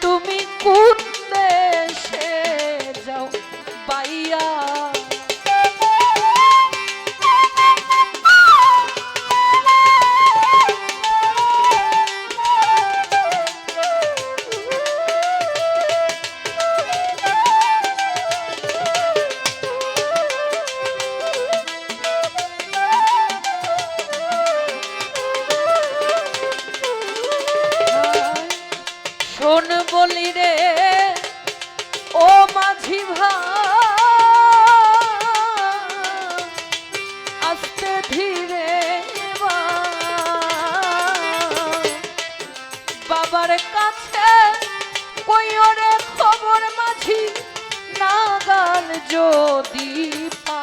তুমি কোন দেশে যাও? পাইয়া শোন বলি রে, ও মাঝি ভাই, আস্তে ধীরে বাবার কাছে কইরে খবর মাঝি নাগাল যদি পা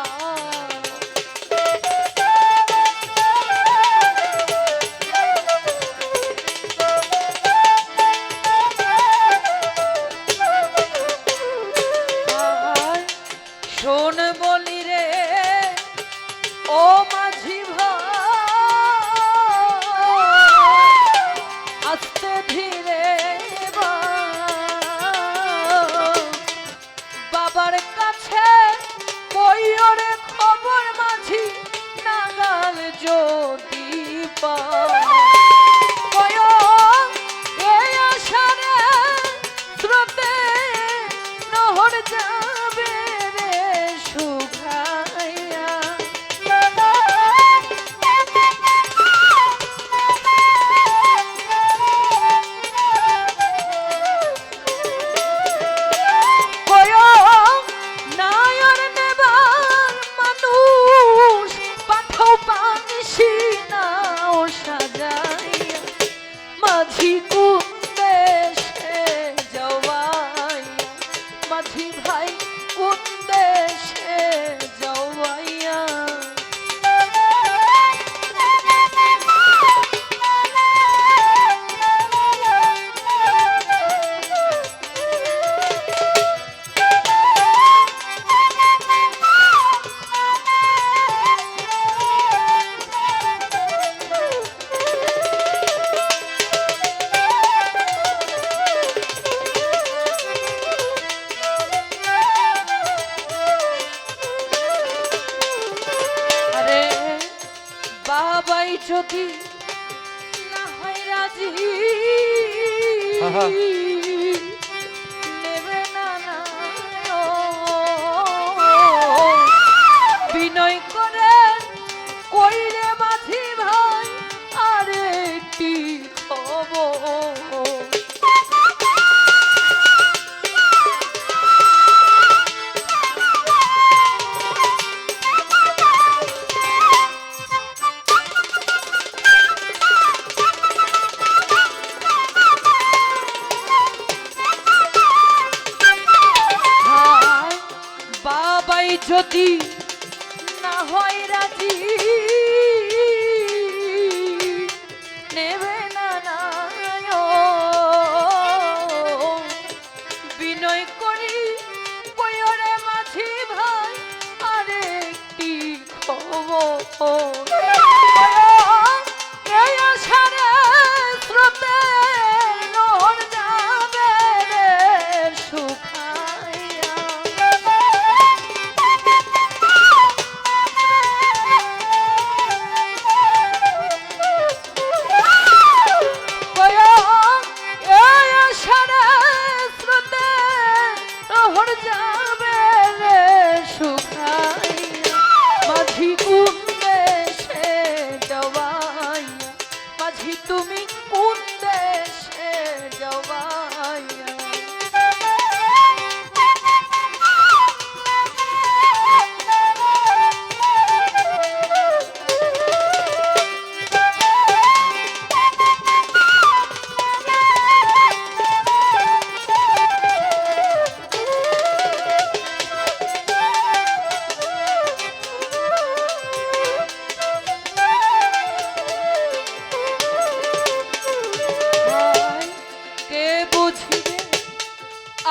নাই যদি না হয় রাজি। সবাই যদি না হয় রাজি, নেবে না না বিনয় করি বয়রে মাঝি ভাই, আরেকটি খবর। যাও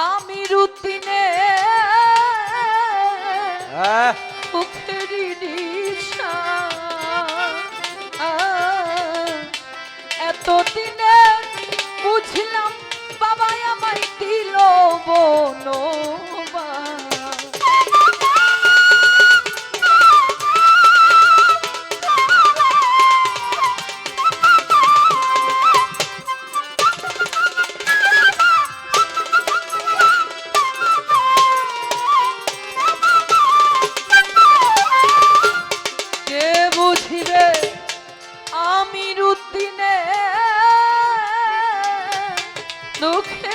আমির উদ্দিনে হ্যাঁ। look.